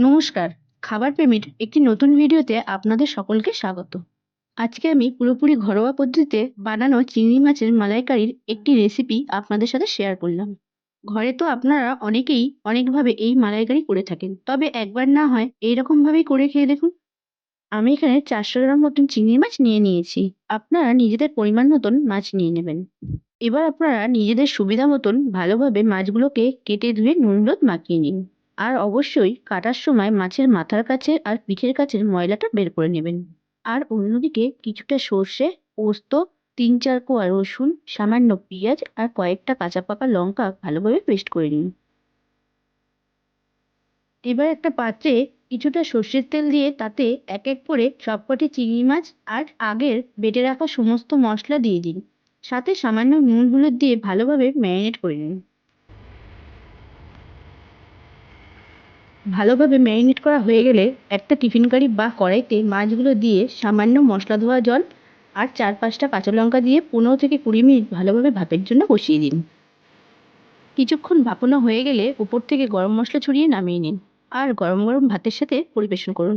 নমস্কার, খাবার প্রেমীর একটি নতুন ভিডিওতে আপনাদের সকলকে স্বাগত। আজকে আমি পুরোপুরি ঘরোয়া পদ্ধতিতে বানানো চিংড়ি মাছের মালাইকারির একটি রেসিপি আপনাদের সাথে শেয়ার করলাম। ঘরে তো আপনারা অনেকেই অনেকভাবে এই মালাইকারি করে থাকেন, তবে একবার না হয় এইরকমভাবেই করে খেয়ে দেখুন। আমি এখানে চারশো গ্রাম মতন চিংড়ি মাছ নিয়ে নিয়েছি, আপনারা নিজেদের পরিমাণ মতন মাছ নিয়ে নেবেন। এবার আপনারা নিজেদের সুবিধা মতন ভালোভাবে মাছগুলোকে কেটে ধুয়ে নুন রোদ মাখিয়ে নিন। আর অবশ্যই কাটার সময় মাছের মাথার কাছে আর পিঠের কাছের ময়লাটা বের করে নেবেন। আর অন্যদিকে কিছুটা সর্ষে, পোস্ত, তিন চার কোয়া রসুন, সামান্য পেঁয়াজ আর কয়েকটা কাঁচা পাকা লঙ্কা ভালোভাবে পেস্ট করে নিন। এবার একটা পাত্রে কিছুটা সর্ষের তেল দিয়ে তাতে এক এক করে সবকটি চিংড়ি মাছ আর আগের বেটে রাখা সমস্ত মশলা দিয়ে দিন। সাথে সামান্য নুন হলুদ দিয়ে ভালোভাবে ম্যারিনেট করে নিন। ভালোভাবে ম্যারিনেট করা হয়ে গেলে একটা টিফিন কারি বা কড়াইতে মাছগুলো দিয়ে সামান্য মশলা ধোয়া জল আর চার পাঁচটা কাঁচা লঙ্কা দিয়ে পনেরো থেকে কুড়ি মিনিট ভালোভাবে ভাপের জন্য বসিয়ে দিন। কিছুক্ষণ ভাপানো হয়ে গেলে উপর থেকে গরম মশলা ছড়িয়ে নামিয়ে নিন আর গরম গরম ভাতের সাথে পরিবেশন করুন।